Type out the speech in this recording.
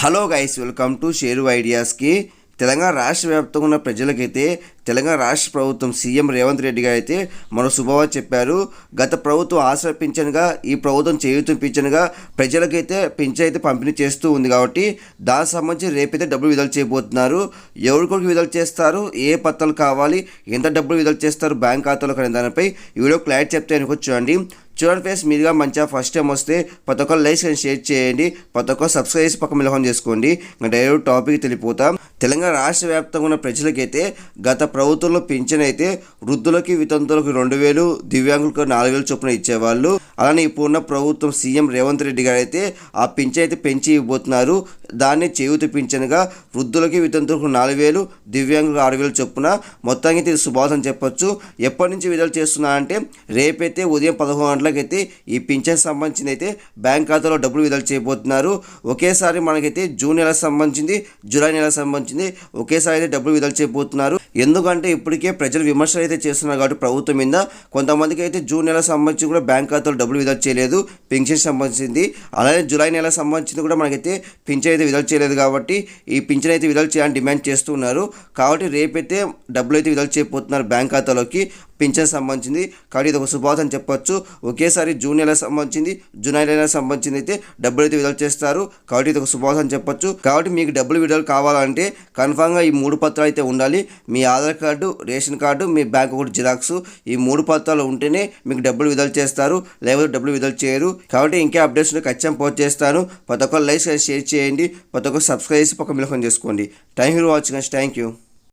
Hello guys welcome to షేరు ఐడియాస్కి తెలంగాణ రాష్ట్ర వ్యాప్తంగా ఉన్న ప్రజలకైతే తెలంగాణ రాష్ట్ర ప్రభుత్వం సీఎం రేవంత్ రెడ్డి గారు అయితే మరో శుభవార్త చెప్పారు. గత ప్రభుత్వం ఆశ్రయ పింఛన్గా ఈ ప్రభుత్వం చేయూతం పింఛన్గా ప్రజలకైతే పింఛన్ అయితే పంపిణీ చేస్తూ ఉంది కాబట్టి దానికి సంబంధించి రేపైతే డబ్బులు విడుదల చేయబోతున్నారు. ఎవరికొరికి విడుదల చేస్తారు? ఏ పత్రాలు కావాలి? ఎంత డబ్బులు విడుదల చేస్తారు? బ్యాంక్ ఖాతాలో అనే దానిపై ఈ వీడియో క్లారిటీ చెప్తే అనుకోవచ్చండి చూడండి. చూడండి ఫ్రెండ్స్ మీరుగా మంచిగా ఫస్ట్ టైం వస్తే ప్రతి ఒక్కరు లైక్ అండ్ షేర్ చేయండి. ప్రతి ఒక్కరు సబ్స్క్రైబ్ చేసి పక్క మిలహం చేసుకోండి. ఇంకా డైరెక్ట్ టాపిక్ తెలిపోతాం తెలంగాణ రాష్ట్ర వ్యాప్తంగా ఉన్న ప్రజలకైతే గత ప్రభుత్వంలో పింఛన్ అయితే వృద్ధులకి వితంతులకు రెండు వేలు దివ్యాంగులకు నాలుగు వేలు చొప్పున ఇచ్చేవాళ్ళు. అలానే ఇప్పుడున్న ప్రభుత్వం సీఎం రేవంత్ రెడ్డి గారు అయితే ఆ పింఛన్ అయితే పెంచి ఇవ్వబోతున్నారు. దాన్ని చేయూత పింఛన్గా వృద్ధులకి వితంతులకు నాలుగు వేలు దివ్యాంగులకు ఆరు వేలు చొప్పున మొత్తానికి ఇది శుభాసం అని చెప్పొచ్చు. ఎప్పటి నుంచి విడుదల చేస్తున్నా అంటే రేపైతే ఉదయం పదకొండు గంటలకైతే ఈ పింఛన్ సంబంధించిన అయితే బ్యాంక్ ఖాతాలో డబ్బులు విడుదల చేయబోతున్నారు. ఒకేసారి మనకైతే జూన్ నెలకు సంబంధించింది జూలై నెలకు సంబంధించింది ఒకేసారి అయితే డబ్బులు విడుదల చేయబోతున్నారు. ఎందుకంటే ఇప్పటికే ప్రజలు విమర్శలు అయితే చేస్తున్నారు కాబట్టి ప్రభుత్వం మీద. కొంతమందికి అయితే జూన్ నెలకు సంబంధించి కూడా బ్యాంక్ ఖాతాలో డబ్బులు విడుదల చేయలేదు. పింఛన్ సంబంధించింది. అలానే జూలై నెల సంబంధించింది కూడా మనకైతే పింఛన్ అయితే విడుదల చేయలేదు కాబట్టి ఈ పింఛన్ అయితే విడుదల చేయాలని డిమాండ్ చేస్తున్నారు కాబట్టి రేపైతే డబ్బులు అయితే విడుదల చేయబోతున్నారు బ్యాంక్ ఖాతాలోకి. పింఛన్ సంబంధించింది. కాబట్టి ఇది ఒక శుభార్త అని చెప్పొచ్చు. ఒకేసారి జూన్ నెలకు సంబంధించింది జూలై నెలకు సంబంధించింది అయితే డబ్బులు అయితే విడుదల చేస్తారు. కాబట్టి ఇది ఒక శుభార్త అని చెప్పొచ్చు. కాబట్టి మీకు డబ్బులు విడుదల కావాలంటే కన్ఫామ్గా ఈ మూడు పత్రాలు అయితే ఉండాలి. మీ ఆధార్ కార్డు రేషన్ కార్డు మీ బ్యాంక్ ఒకటి జిరాక్స్ ఈ మూడు పత్రాలు ఉంటేనే మీకు డబ్బులు విడుదల చేస్తారు. లేకపోతే డబ్బులు విడుదల చేయరు. కాబట్టి ఇంకే అప్డేట్స్ ఖచ్చితంగా పోస్ట్ చేస్తాను. ప్రతి ఒక్కరు లైక్ షేర్ చేయండి. ప్రతి ఒక్కరు సబ్స్క్రైబ్ చేసి పక్క మిలకం చేసుకోండి. Thank you watching thank you.